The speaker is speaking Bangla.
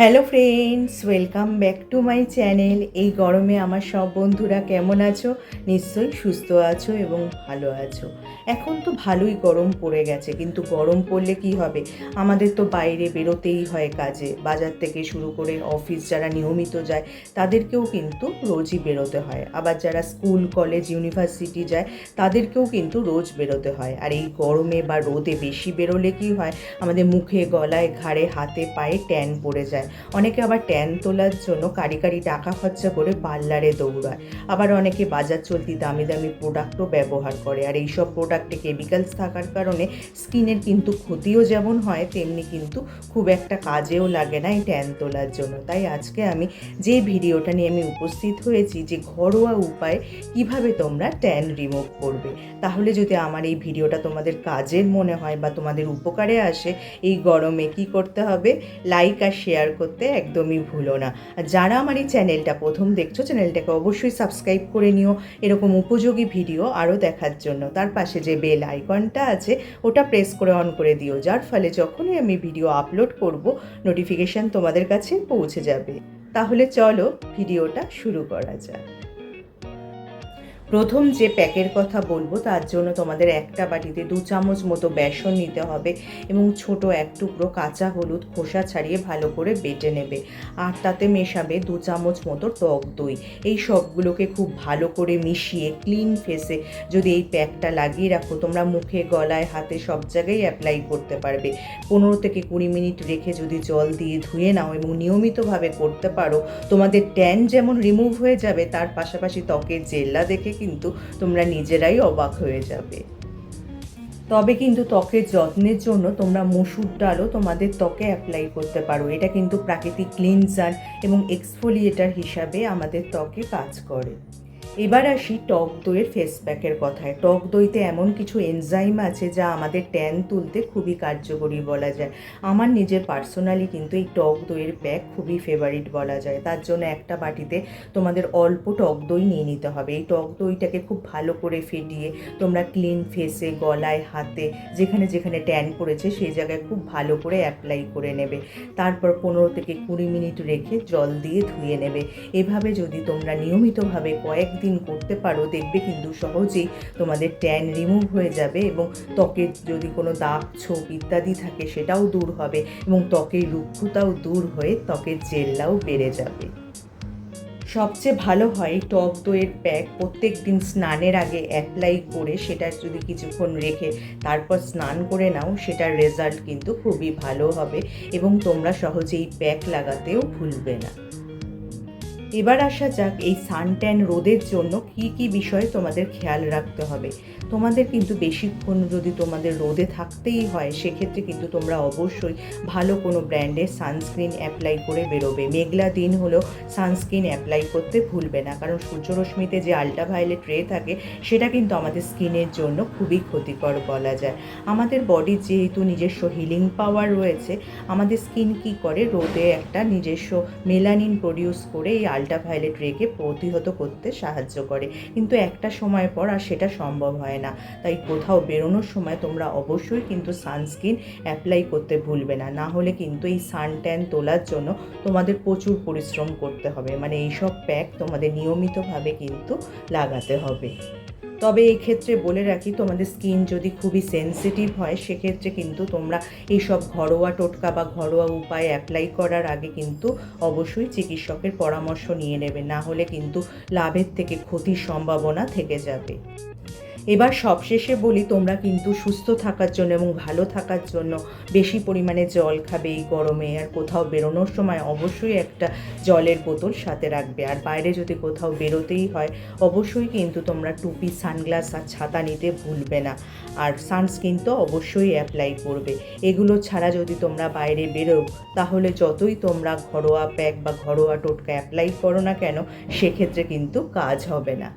Hello friends welcome back to my channel এই গরমে আমার সব বন্ধুরা কেমন আছো? নিশ্চয়ই সুস্থ আছো এবং ভালো আছো। এখন তো ভালোই গরম পড়ে গেছে, কিন্তু গরম পড়লে কি হবে? আমাদের তো বাইরে বেরোতেই হয় কাজে। বাজার থেকে শুরু করে অফিস যারা নিয়মিত যায়, তাদেরকেও কিন্তু রোজই বেরোতে হয়। আবার যারা স্কুল, কলেজ, ইউনিভার্সিটি যায়, তাদেরকেও কিন্তু রোজ বেরোতে হয়। আর এই গরমে বা রোদে বেশি বেরোলে কি হয়? আমাদের মুখে, গলায়, ঘাড়ে, হাতে, পায়ে ট্যান পড়ে যায়। অনেকে আবার ট্যান তোলার জন্য কারি কারি টাকা খরচা করে পার্লারে দৌড়ায়। আবার অনেকে বাজার চলতি দামি দামি প্রোডাক্টও ব্যবহার করে। আর এইসব প্রোডাক্টে কেমিক্যালস থাকার কারণে স্কিনের কিন্তু ক্ষতিও যেমন হয়, তেমনি কিন্তু খুব একটা কাজেও লাগে না এই ট্যান তোলার জন্য। তাই আজকে আমি যে ভিডিওটা নিয়ে আমি উপস্থিত হয়েছি, যে ঘরোয়া উপায় কীভাবে তোমরা ট্যান রিমুভ করবে, তাহলে যদি আমার এই ভিডিওটা তোমাদের কাজের মনে হয় বা তোমাদের উপকারে আসে, এই গরমে কি করতে হবে? লাইক আর শেয়ার করতে একদমই ভুলো না। যারা আমার এই চ্যানেলটা প্রথম দেখছ, চ্যানেলটাকে অবশ্যই সাবস্ক্রাইব করে নিও। এরকম উপযোগী ভিডিও আরও দেখার জন্য। তার পাশে যে বেল আইকনটা আছে, ওটা প্রেস করে অন করে দিও। যার ফলে যখনই আমি ভিডিও আপলোড করব নোটিফিকেশান তোমাদের কাছে পৌঁছে যাবে। তাহলে চলো ভিডিওটা শুরু করা যাক। প্রথম যে প্যাকের কথা বলব, তার জন্য তোমাদের একটা বাটিতে দু চামচ মতো বেসন নিতে হবে এবং ছোট এক টুকরো কাঁচা হলুদ খোসা ছাড়িয়ে ভালো করে বেটে নেবে। আর তাতে মেশাবে দু চামচ মতো টক দই। এই সবগুলোকে খুব ভালো করে মিশিয়ে ক্লিন ফেসে যদি এই প্যাকটা লাগিয়ে রাখো, তোমরা মুখে, গলায়, হাতে সব জায়গায় অ্যাপ্লাই করতে পারবে। পনেরো থেকে কুড়ি মিনিট রেখে যদি জল দিয়ে ধুয়ে নাও এবং নিয়মিতভাবে করতে পারো, তোমাদের ট্যান যেমন রিমুভ হয়ে যাবে, তার পাশাপাশি ত্বকের জেল্লা দেখে কিন্তু তোমরা নিজেরাই অবাক হয়ে যাবে। তবে কিন্তু ত্বকের যত্নের জন্য তোমরা মসুর ডালও তোমাদের ত্বকে অ্যাপ্লাই করতে পারো। এটা কিন্তু প্রাকৃতিক ক্লিনজার এবং এক্সফোলিয়েটার হিসাবে আমাদের ত্বকে কাজ করে। এবার আসি টক দইয়ের ফেস প্যাকের কথায়। টক দইতে এমন কিছু এনজাইম আছে যা আমাদের ট্যান তুলতে খুবই কার্যকরী বলা যায়। আমার নিজের পার্সোনালি কিন্তু এই টক দইয়ের প্যাক খুবই ফেভারিট বলা যায়। তার জন্য একটা বাটিতে তোমাদের অল্প টক দই নিয়ে নিতে হবে। এই টক দইটাকে খুব ভালো করে ফেটিয়ে তোমরা ক্লিন ফেসে গলায়, হাতে, যেখানে যেখানে ট্যান পড়েছে সেই জায়গায় খুব ভালো করে অ্যাপ্লাই করে নেবে। তারপর পনেরো থেকে কুড়ি মিনিট রেখে জল দিয়ে ধুয়ে নেবে। এভাবে যদি তোমরা নিয়মিতভাবে কয়েকদিন দিন করতে পারো দেখবে কিন্তু সহজেই তোমাদের ট্যান রিমুভ হয়ে যাবে এবং ত্বকের যদি কোনো দাগ, ছোপ ইত্যাদি থাকে সেটাও দূর হবে এবং ত্বকের রুক্ষতাও দূর হয়ে ত্বকের জেল্লাও বেড়ে যাবে। সবচেয়ে ভালো হয় টক দইয়ের প্যাক। প্রত্যেক দিন স্নানের আগে অ্যাপ্লাই করে সেটা যদি কিছুক্ষণ রেখে তারপর স্নান করে নাও, সেটার রেজাল্ট কিন্তু খুবই ভালো হবে এবং তোমরা সহজেই প্যাক লাগাতেও ভুলবে না। এবার আসা যাক এই সানট্যান রোদের জন্য কি কি বিষয়ে তোমাদের খেয়াল রাখতে হবে। তোমাদের কিন্তু বেশিক্ষণ যদি তোমাদের রোদে থাকতেই হয়, সেক্ষেত্রে কিন্তু তোমরা অবশ্যই ভালো কোনো ব্র্যান্ডের সানস্ক্রিন অ্যাপ্লাই করে বেরোবে। মেঘলা দিন হলেও সানস্ক্রিন অ্যাপ্লাই করতে ভুলবে না, কারণ সূর্যরশ্মিতে যে আল্ট্রাভায়োলেট রে থাকে, সেটা কিন্তু আমাদের স্কিনের জন্য খুবই ক্ষতিকর বলা যায়। আমাদের বডির যেহেতু নিজস্ব হিলিং পাওয়ার রয়েছে, আমাদের স্কিন কি করে? রোদে একটা নিজস্ব মেলানিন প্রডিউস করে এই আল্ট্রাভায়োলেট রেকে প্রতিহত করতে সাহায্য করে। কিন্তু একটা সময় পর আর সেটা সম্ভব হয় না। তাই কোথাও বেরোনোর সময় তোমরা অবশ্যই কিন্তু সানস্ক্রিন অ্যাপ্লাই করতে ভুলবে না। না হলে কিন্তু এই সান ট্যান তোলার জন্য তোমাদের প্রচুর পরিশ্রম করতে হবে। মানে এইসব প্যাক তোমাদের নিয়মিতভাবে কিন্তু লাগাতে হবে। তবে এই ক্ষেত্রে বলে রাখি, তোমাদের স্কিন যদি খুবই সেন্সিটিভ হয়, সেক্ষেত্রে কিন্তু তোমরা এইসব ঘরোয়া টোটকা বা ঘরোয়া উপায় অ্যাপ্লাই করার আগে কিন্তু অবশ্যই চিকিৎসকের পরামর্শ নিয়ে নেবে। না হলে কিন্তু লাভের থেকে ক্ষতির সম্ভাবনা থেকে যাবে। এবার সবশেষে বলি, তোমরা কিন্তু সুস্থ থাকার জন্য এবং ভালো থাকার জন্য বেশি পরিমাণে জল খাবে এই গরমে। আর কোথাও বেরোনোর সময় অবশ্যই একটা জলের বোতল সাথে রাখবে। আর বাইরে যদি কোথাও বেরোতেই হয়, অবশ্যই কিন্তু তোমরা টুপি, সানগ্লাস আর ছাতা নিতে ভুলবে না। আর সানস্ক্রিন তো অবশ্যই অ্যাপ্লাই করবে। এগুলো ছাড়া যদি তোমরা বাইরে বেরো তাহলে যতই তোমরা ঘরোয়া প্যাক বা ঘরোয়া টোটকা অ্যাপ্লাই করো না কেন, সেক্ষেত্রে কিন্তু কাজ হবে না।